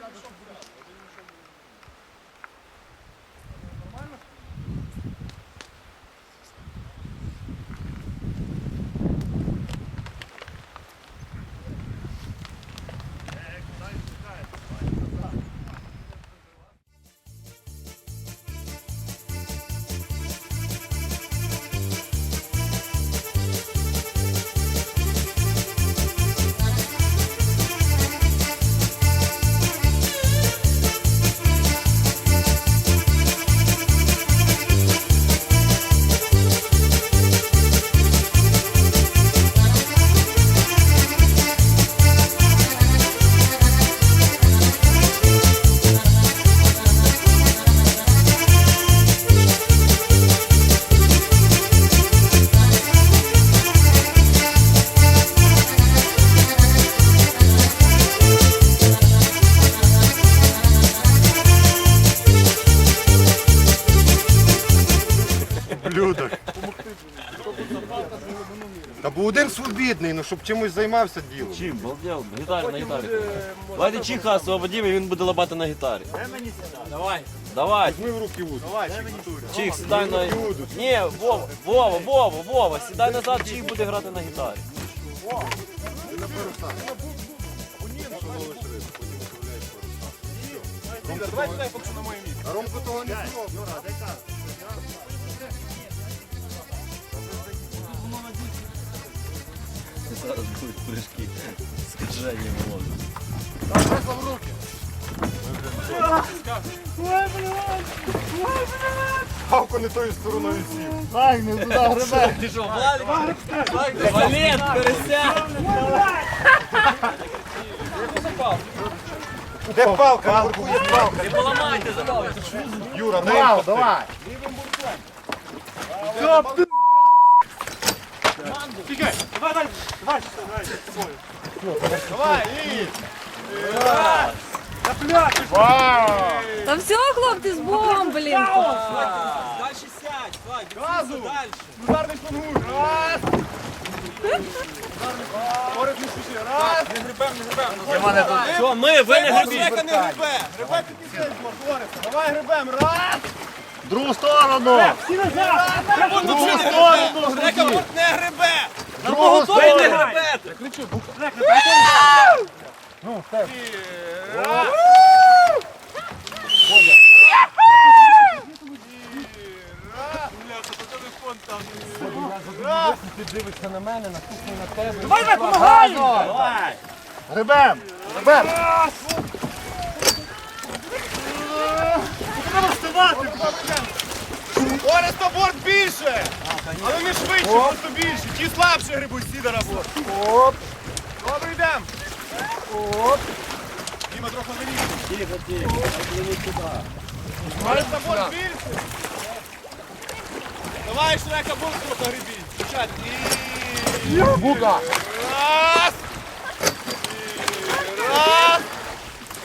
çok güzel. Свобідний, ну щоб чимось займався ділом. Чим? Балдел, гітарі на гітарі. Давайте Чіха освободимо і він буде лабати на гітарі. Давай. Давай. Візьми в руки вуд. Чих, сідай на... Ні, Вова, Вова, Вова, Вова, сідай назад, Чих буде грати на гітарі. Давай дай поки на моє місце. А Ромко того не зробив. Зараз будуть прыжки. Скаження можна. Везла в руки. Павко не тою стороною сів. Так, не туди гребе. Ти що, Владик? Валет, пересядь! Де палка? Є палка. Не поламайте, забавте. Юра, дай їм давай. Давай, і... Та все, хлопці, з Богом, блін. Дальше сядь, Владик, Газу! дальше. Ударний шпангур! Раз! Орес, не спіши. Раз. Не грибем, не грибем. Все, ми, ви не гребіть. Жека не грибе. Грибе пісень, Ореса. Давай грибем. Раз. Другу сторону! Другу сторону! От не грибе. Другу Ви не гребете. Раз. Давай, давай, помагай! Давай. Гребем! Гребем! Треба вставати! Орес, то борт більше. Але не швидше, просто більше. Ті слабше грибуть, сідора борт. Оп! Добре, йдем. Оп! Діма, трохи вирішуй. Тихо, тихо. Орес, то борт більше. Давай, Шрека, борт трохи грибіть. Дівчат. І... Бука! Раз.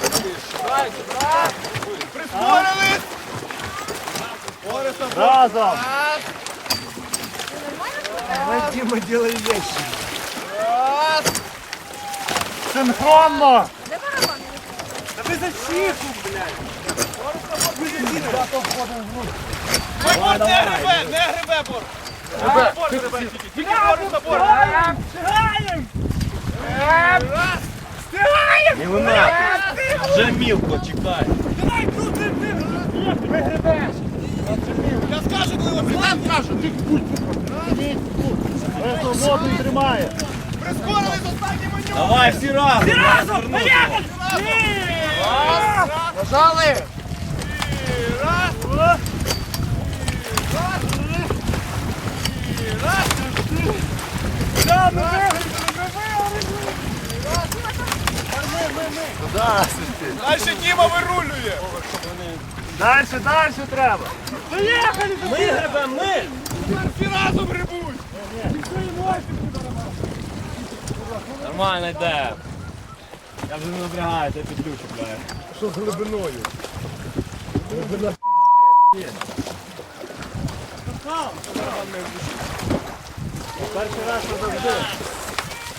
І Раз. Прискорились. Разом! Раз. Дима делай вещи! Раз. Синхронно! Борт не грибе, не грибе борт. Грибе. Борт грибе тільки. Тільки Орес, то борт. Встигаємо! Раз. Не вимагай. Вже мілко, чекай. Давай, тут, ти, гребеш! Я скажу, коли прийдете. Кажу, ти будь І тримає! Прискорились останні маневри. Давай, всі разом. Ти разом! Поїхали! Раз. Нажали! Раз. Раз. Раз. Ми! Да, Дальше Діма вирулює. Дальше, дальше треба! Поїхали! Ми гребемо, ми. Всі разом грибуть. Нормально йде. Я вже не напрягаю, я підлю чіпляю. Що з глибиною? Глибина Перший раз що завжди.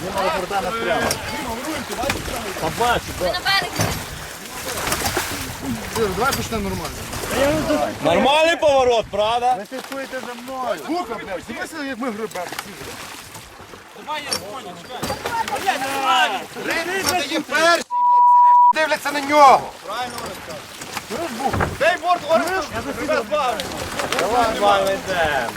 Нема борта настряла. Побачу, так. Давай почнемо нормально. Нормальний поворот, правда? Ви слідкуєте за мною. Бука, блядь, дивися, як ми грибемо. Це є перший, дивляться на нього. Правильно, Орес Дай борт, Орес, тебе збавлю. Давай, давай, йде.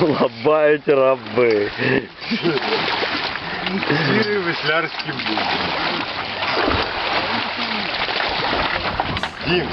лобають раби. Сірий веслярський був. Дім.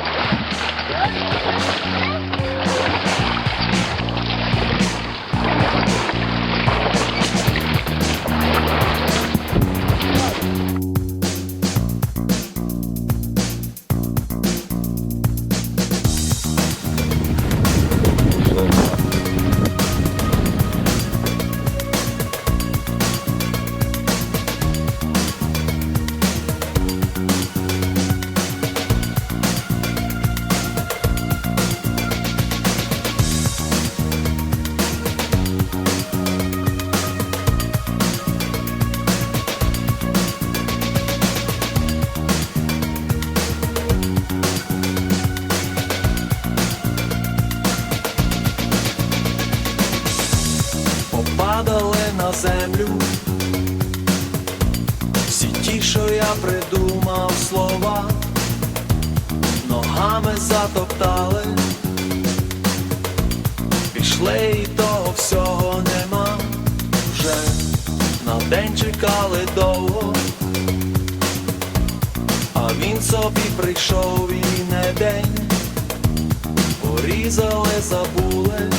Ногами затоптали, пішли і того всього нема. Вже на день чекали довго, а він собі прийшов і не день, порізали, забули,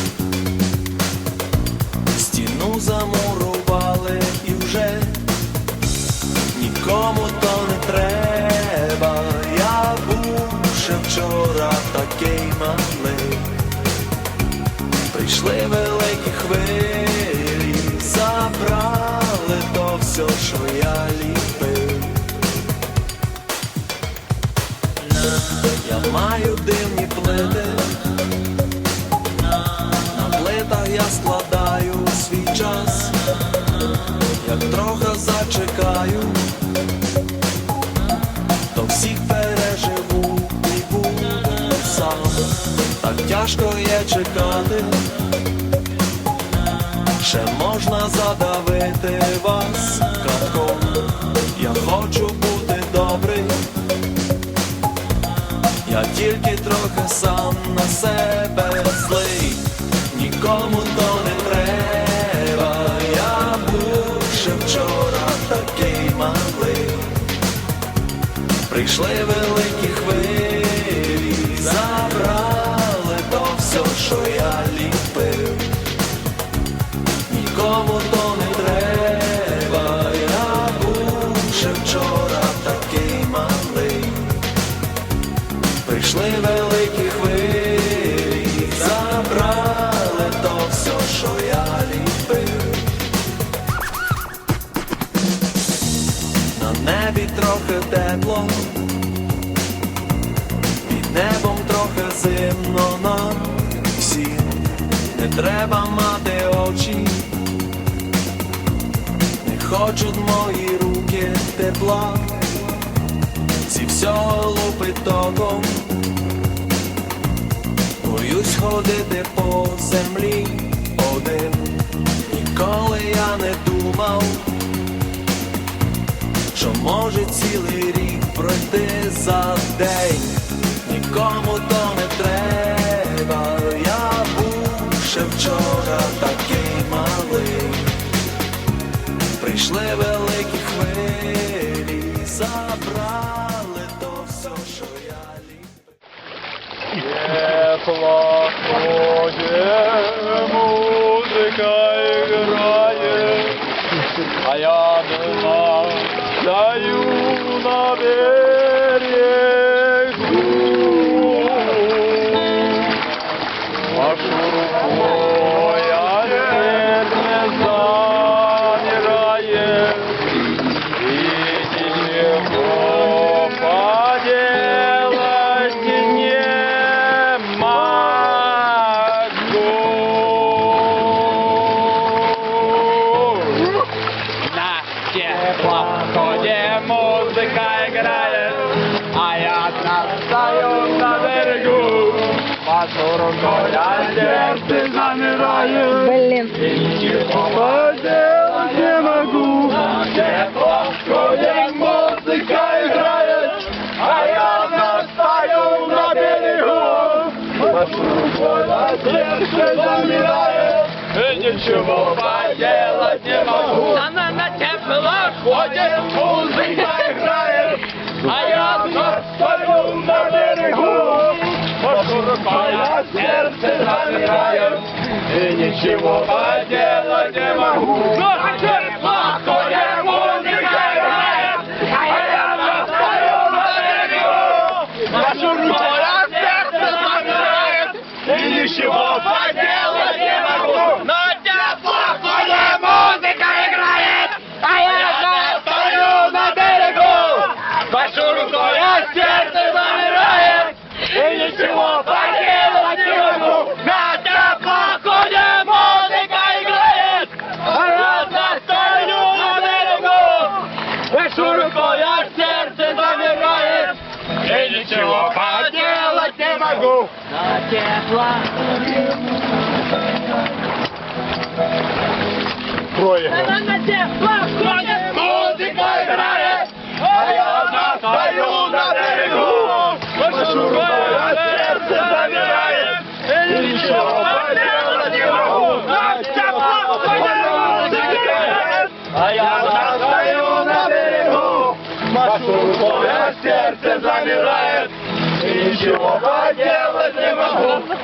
маю дивні плити, на плитах я складаю свій час, як трохи зачекаю, то всіх переживу і буду сам. Так тяжко є чекати, ще можна задавити вас катком. Я хочу бути добрий. Я тільки трохи сам на себе злий, нікому то не треба. Я був ще вчора такий малий. Прийшли великі небі трохи тепло, під небом трохи зимно нам всім не треба мати очі, не хочуть мої руки тепла зі всього лупить током. Боюсь ходити по землі один. Ніколи я не думав, що може цілий рік пройти за день. Нікому то не треба. Я був ще вчора такий малий. Прийшли великі хвилі, забрали то все, що я ліпив. На берегу. Машу рукой, а сердце замирает. Блін. И ничего поделать не могу. На теплоходе музыка играет, а я стою на берегу. Рукой, а сердце замирает. И ничего поделать не могу. Она на тепло теплоходе музыка играет, а я Машу сердце замирает. И ничего поделать не могу. Зброї. Музика грає, а я настаю на берегу. Машу рукою, серце замирає. І нічого поделать не можу. Музика грає, а я настаю на берегу. Машу рукою, серце замирает. Ничего поделать не могу.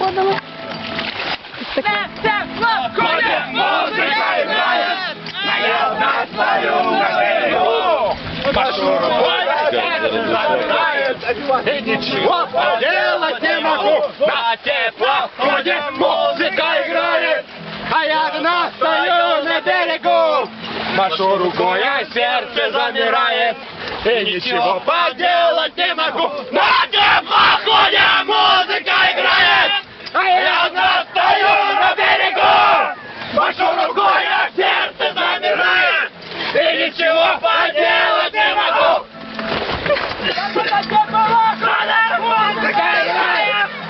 Ходит, музыка играет, а я настаю на берегу. Машу рукой, замирает. И ничего поделать не могу. На теплоходе музыка играет, а я настаю на берегу. Машу рукой, а сердце замирает. И ничего поделать не могу. На теплоходе музыка играет, а я настаю на берегу. Машу рукой, а сердце замирает. И ничего поделать не могу.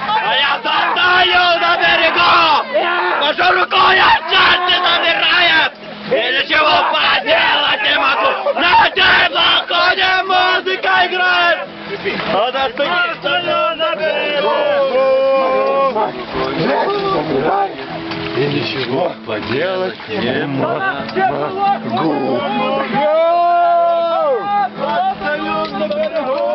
А я настаю на берегу. Машу рукой, а сердце замирает. И ничего поделать не могу. На теплоходе музыка играет. А на стою на берегу. И ничего поделать не могу. Стою на берегу.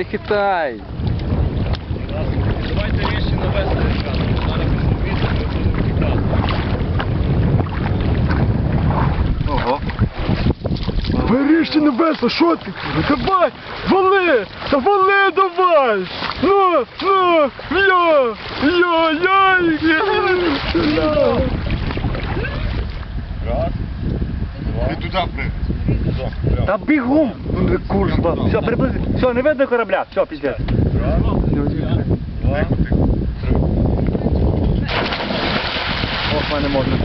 Не хитай. Давайте рішення навести. Зараз Виріши небеса, що ти? Давай, вали! Та вали давай! Ну, ну, я, я, я, я. Раз, два. І туди пригай. Та бігом! Ну, Курва. Все, приблизь. Все, не видно корабля. Все, піздець. Два, Ох, мене можна.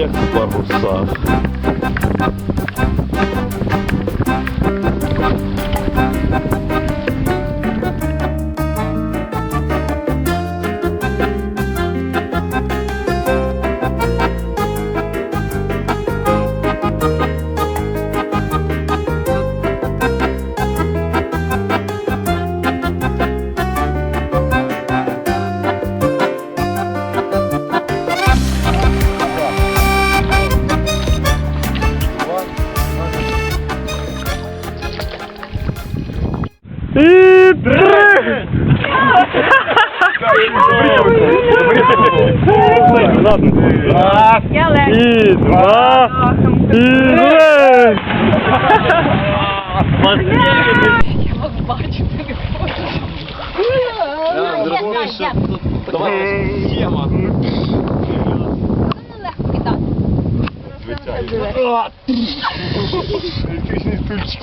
На всех парусах. І два. І три. Я вас бачу, ти не хочеш. Звичайно. Електричний стульчик.